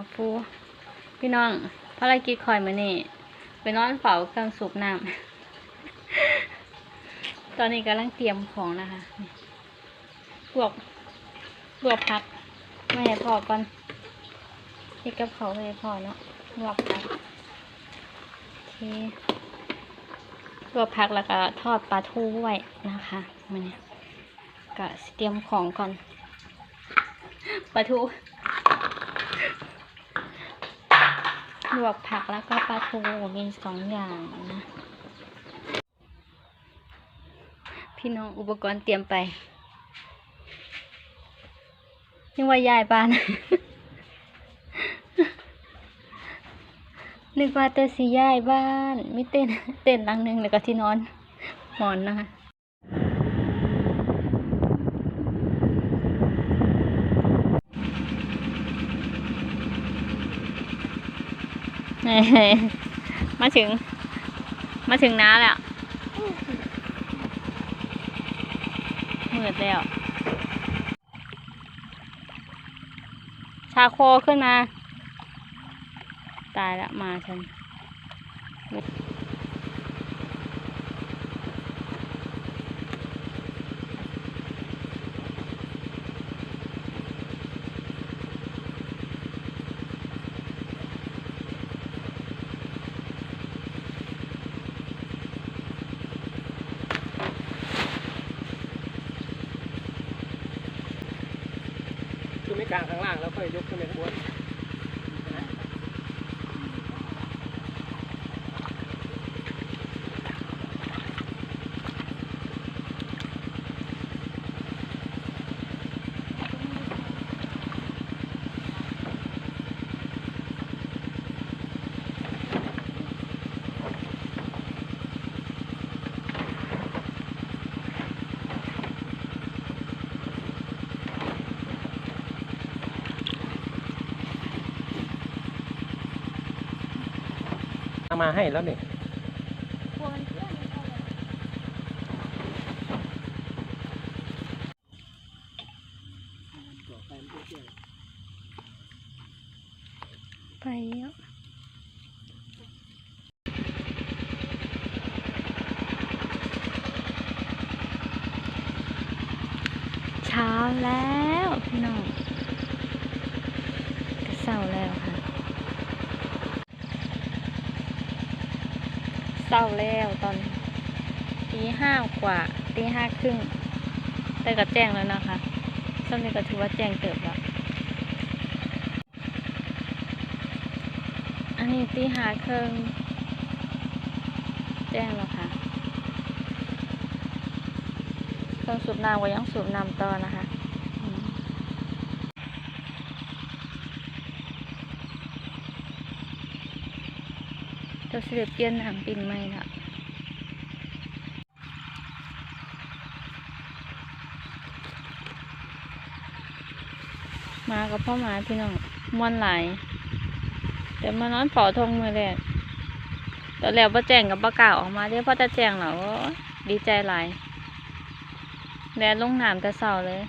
กับปูพี่น้องภารกิจคอยมานี่ไปนอนเฝ้าเครื่องสูบน้ำตอนนี้กำลังเตรียมของนะคะนี่ลวกลวกผักไม่ให้พอก่อนเฮ็ดกับเขาไม่ให้พอเนาะลวกผักโอเคลวกผักแล้วก็ทอดปลาทูไว้นะคะมันเนี่ยก็เตรียมของก่อนปลาทู ลวกผักแล้วก็ปลาทูมีสองอย่างนะ พี่น้องอุปกรณ์เตรียมไปนึกว่ายายบ้าน นึกว่าแต่สิยายบ้าน ไม่เต้นเต้นหลังหนึ่งแล้วก็ที่นอนหมอนนะคะ มาถึง มาถึงน้าแล้วมืดแล้ว ชาโคขึ้นมา ตายละมาฉัน กลางข้างล่างแล้วค่อยยกขึ้นไปข้างบน มาให้แล้วนี่ไปแล้วเช้าแล้ว พี่น้องก็เศร้าแล้วค่ะ เศร้าแล้วตอนตีห้ากว่าตีห้าครึ่งแต่ก็แจ้งแล้วนะคะตอนนี้ก็ถือว่าแจ้งเติบแล้วอันนี้ตีห้าครื่งแจ้งแล้วค่ะเครื่องสูบน้ำก็ยังสูบน้ำต่อนะคะอืม เจ้าสิได้เปลี่ยนหางปิ่นใหม่ละมากับพ่อหมาพี่น้องมวนหลายแต่มานอนเฝ้าทงมือแรกตอนแรกว่าแจงกับประกาศออกมาเดี๋ยวพอจะแจงแล้วโอ้ยดีใจหลายแลนลงน้ำแต่เศร้าเลย